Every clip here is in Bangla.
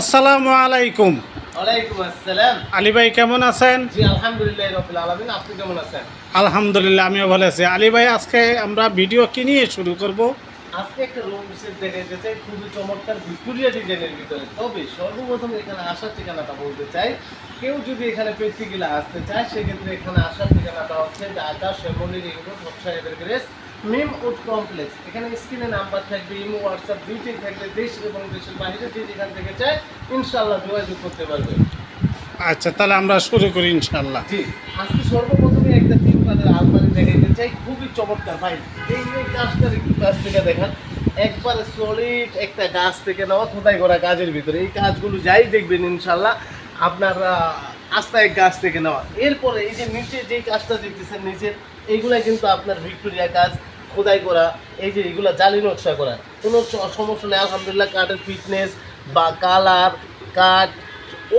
আসসালামু আলাইকুম। ওয়ালাইকুম আসসালাম। আলী ভাই কেমন আছেন? জি আলহামদুলিল্লাহ রবিল আলমিন। আপনি কেমন আছেন? আলহামদুলিল্লাহ আমিও ভালো আছি। আলী ভাই আজকে আমরা ভিডিও কি নিয়ে শুরু করব? আজকে একটা রুম বিশেষ দেখাইতে চাই। খুবই চমৎকার ভিক্টোরিয়া ডিজাইনের ভিতরে। তবে সর্বপ্রথম এখানে আসার ঠিকানাটা বলতে চাই। কেউ যদি এখানে প্র্যাকটিক্যালে আসতে চায় সেক্ষেত্রে এখানে আসার ঠিকানাটা হচ্ছে ঢাকা শ্যামলী রিং রোড ব্যবসায়ীদের গ্রেস। Mim wood complex. এখানে স্ক্রিনে নাম্বার থাকবে ইমো হোয়াটসঅ্যাপ দুইটাই থাকবে দেশ এবং দেশের বাইরে যে যেখান থেকে চায় ইনশাল্লাহ যোগাযোগ করতে পারবে। আচ্ছা তাহলে আমরা শুরু করি ইনশাল্লাহ জি আজকে সর্বপ্রথমে একটা তিন পাতের আলমারি দেখাইতে চাই খুবই চমৎকার। ভাই এই যে গাছটার একটু কাছ থেকে দেখান। একবারে সলিড একটা গাছ থেকে নেওয়া খোদাই করা কাজের ভিতরে। এই কাজগুলো যাই দেখবেন ইনশাল্লাহ আপনার আস্তায় গাছ থেকে নেওয়া এরপরে এই যে নিচে যেই কাজটা দেখতেছেন নিচে এইগুলাই কিন্তু আপনার ভিক্টোরিয়া কাজ, খোদাই করা, এই যে এগুলা জালি নকশা করা। কোনো সমস্যা নেই, আলহামদুলিল্লাহ, কাঠের ফিটনেস বা কালার কাঠ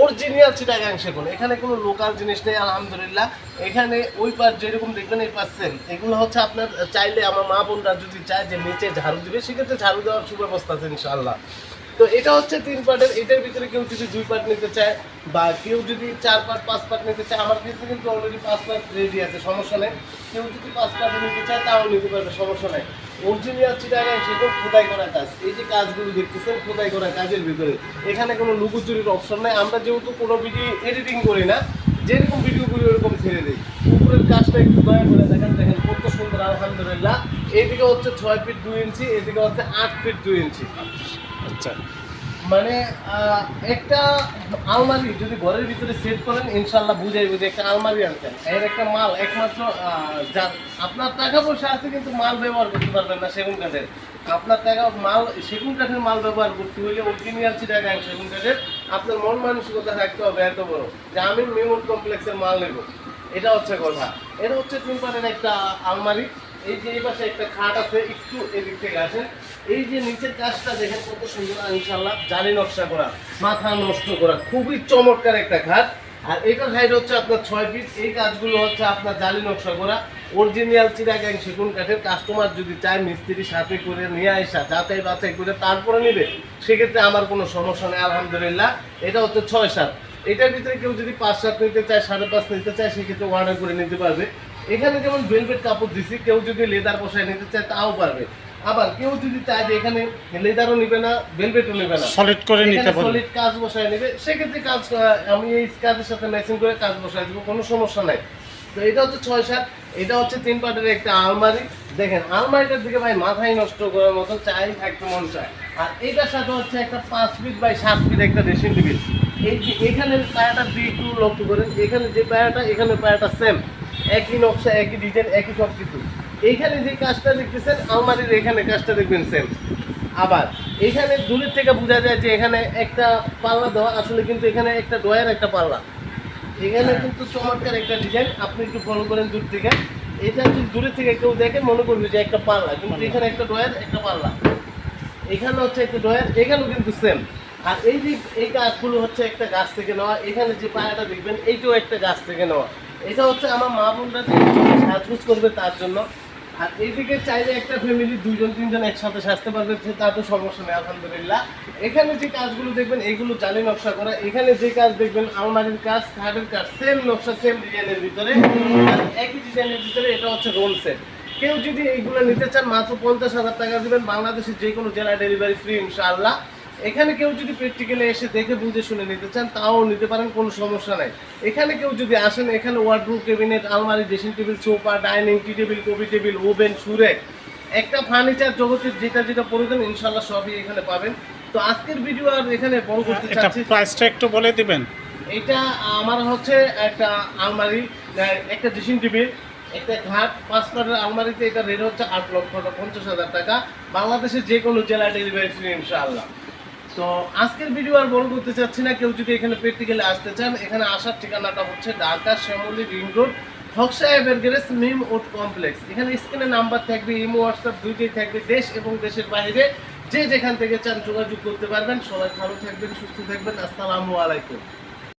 অরিজিনাল চিটাগাংশে কোনো এখানে কোনো লোকাল জিনিস নেই, আলহামদুলিল্লাহ। এখানে ওই পার যেরকম দেখবেন, এই সেম এগুলো হচ্ছে আপনার, চাইলে আমার মা বোনরা যদি চায় যে নিচে ঝাড়ু দিবে, সেক্ষেত্রে ঝাড়ু দেওয়ার সুব্যবস্থা আছে, ইনশাআল্লাহ। তো এটা হচ্ছে তিন পার্টের, এটার ভিতরে কেউ যদি দুই পার্ট নিতে চায় বা কেউ যদি চার পার্ট, পাঁচ পার্ট নিতে চায়, আমার ক্ষেত্রে কিন্তু অলরেডি পাঁচ পার্ট রেডি আছে, সমস্যা নেই। কেউ যদি পাঁচ পার্ট নিতে চায়, তাও নিতে পারবে, সমস্যা নেই। অরিজিনাল চিটাগাং সেটা খোদাই করা কাজ। এই যে কাজগুলো দেখতেছেন, খোদাই করা কাজের ভিতরে। এখানে কোনো লুকোচুরির অপশন নাই। আমরা যেহেতু কোনো ভিডিও এডিটিং করি না, যেরকম ভিডিও করি ওরকম ছেড়ে দিই। উপরের কাজটা একটু দয়া করে দেখেন দেখেন কত সুন্দর, আলহামদুলিল্লাহ। এদিকে হচ্ছে ছয় ফিট দুই ইঞ্চি এদিকে হচ্ছে আট ফিট দুই ইঞ্চি আচ্ছা। মানে একটা আলমারি যদি ঘরের ভিতরে সেট করেন ইনশাল্লাহ বুঝাই বুঝে একটা আলমারি আনতেন এর একটা মাল একমাত্র আহ, যা- আপনার টাকা পয়সা আছে কিন্তু মাল ব্যবহার করতে পারবেন না সেগুন কাঠের। আপনার টাকা মাল সেগুন কাঠের মাল ব্যবহার করতে হলে অরিজিনাল চিটাগাং সেগুন কাঠের আপনার মন মানসিকতা থাকতে হবে এত বড় যে আমি মেমোর কমপ্লেক্সের মাল নেব। এটা হচ্ছে কথা। এটা হচ্ছে তিন পাটের একটা আলমারি। এই যে এই পাশে একটা খাট আছে একটু এদিক থেকে আসেন। এই যে নিচের কাজটা দেখেন কত সুন্দর ইনশাল্লাহ জালি নকশা করা, মাথা নষ্ট করা, খুবই চমৎকার একটা খাট আর এটার হাইট হচ্ছে আপনার ছয় ফিট এই কাজগুলো হচ্ছে আপনার জালি নকশা করা অরিজিনাল চিরাগাং সেগুন কাঠের কাস্টমার যদি চায়, মিস্ত্রি সাথে করে নিয়ে আসা যাচাই বাছাই করে তারপরে নিবে, সেক্ষেত্রে আমার কোনো সমস্যা নেই, আলহামদুলিল্লাহ। এটা হচ্ছে ছয় সাত। এটার ভিতরে কেউ যদি পাঁচ সাত নিতে চায়, সাড়ে পাঁচ নিতে চায়, সেক্ষেত্রে অর্ডার করে নিতে পারবে। এখানে যেমন ভেলভেট কাপড় দিছি, কেউ যদি লেদার বসায় নিতে চায়, তাও পারবে। আবার কেউ যদি চায় যে এখানে লেদারও নিবে না ভেলভেটও নেবে না সলিড করে নিতে পারবেন সলিড কাজ বসায় নেবে সেক্ষেত্রে কাজ আমি এই কাজের সাথে ম্যাচিং করে কাজ বসায় দেবো কোনো সমস্যা নাই। তো এটা হচ্ছে ছয় সাত এটা হচ্ছে তিন পাটের একটা আলমারি। দেখেন আলমারিটার দিকে ভাই মাথায় নষ্ট করার মতো চাই থাকতে মন চায়। আর এটার সাথে হচ্ছে একটা পাঁচ ফিট বাই সাত ফিট একটা ড্রেসিং টেবিল এই যে এখানে পায়াটার দিকে একটু লক্ষ্য করেন এখানে যে পায়াটা এখানে পায়াটা সেম একই নকশা একই ডিজাইন একই সব কিছু এইখানে যে কাজটা দেখতেছেন আলমারির এখানে কাজটা দেখবেন সেম আবার এখানে দূরের থেকে বোঝা যায় যে এখানে একটা পাল্লা দেওয়া আসলে কিন্তু এখানে একটা ডয়ের একটা পাল্লা। এখানে কিন্তু চমৎকার একটা ডিজাইন আপনি একটু ফলো করেন দূর থেকে। এটা যদি দূরের থেকে কেউ দেখে মনে করবে যে একটা পাল্লা। কিন্তু এখানে একটা ডয়ের একটা পাল্লা। এখানে হচ্ছে একটা ডয়ের এখানেও কিন্তু সেম আর এই যে এই গাছগুলো হচ্ছে একটা গাছ থেকে নেওয়া এখানে যে পায়াটা দেখবেন এইটাও একটা গাছ থেকে নেওয়া। এটা হচ্ছে আমার মা বোনরা যে সাজগুজ করবে তার জন্য। আর এইদিকে চাইলে একটা ফ্যামিলি দুইজন, তিনজন একসাথে সাজতে পারবে তা তো সমস্যা নেই, আলহামদুলিল্লাহ। এখানে যে কাজগুলো দেখবেন এইগুলো জালি নকশা করা। এখানে যে কাজ দেখবেন, আলমারির কাজ, খাটের কাজ সেম নকশা সেম ডিজাইনের ভিতরে। একই ডিজাইনের ভিতরে এটা হচ্ছে রোল সেট কেউ যদি এইগুলো নিতে চান, মাত্র পঞ্চাশ হাজার টাকা দেবেন। বাংলাদেশের যে কোনো জেলায় ডেলিভারি ফ্রি ইনশাআল্লাহ। এখানে কেউ যদি প্র্যাকটিক্যালে এসে দেখে বুঝে শুনে নিতে চান তাও নিতে পারেন কোনো সমস্যা নাই। এখানে কেউ যদি আসেন এখানে ওয়ার্ডরুম ক্যাবিনেট আলমারি ড্রেসিং টেবিল সোফা ডাইনিং টি টেবিল কফি টেবিল ওভেন সুরেক একটা ফার্নিচার জগতের যেটা যেটা প্রয়োজন ইনশাল্লাহ সবই এখানে পাবেন। তো আজকের ভিডিও আর এখানে বড় করতে চাচ্ছি প্রাইসটা একটু বলে দিবেন। এটা আমার হচ্ছে একটা আলমারি একটা ড্রেসিং টেবিল একটা ঘাট পাঁচ পাটের আলমারিতে এটা রেট হচ্ছে আট লক্ষ পঞ্চাশ হাজার টাকা। বাংলাদেশের যে কোনো জেলায় ডেলিভারি ফ্রি ইনশাআল্লাহ। তো আজকের ভিডিও আর বড় করতে চাচ্ছি না। কেউ যদি এখানে প্র্যাকটিক্যালে আসতে চান, এখানে আসার ঠিকানাটা হচ্ছে ঢাকা শ্যামলী রিং রোড হকসাহেবের গ্যারেজ, মিম ওট কমপ্লেক্স। এখানে স্ক্রিনে নাম্বার থাকবে, ইমো, হোয়াটসঅ্যাপ দুইটাই থাকবে। দেশ এবং দেশের বাইরে যে যেখান থেকে চান যোগাযোগ করতে পারবেন। সবাই ভালো থাকবেন, সুস্থ থাকবেন। আসসালামু আলাইকুম।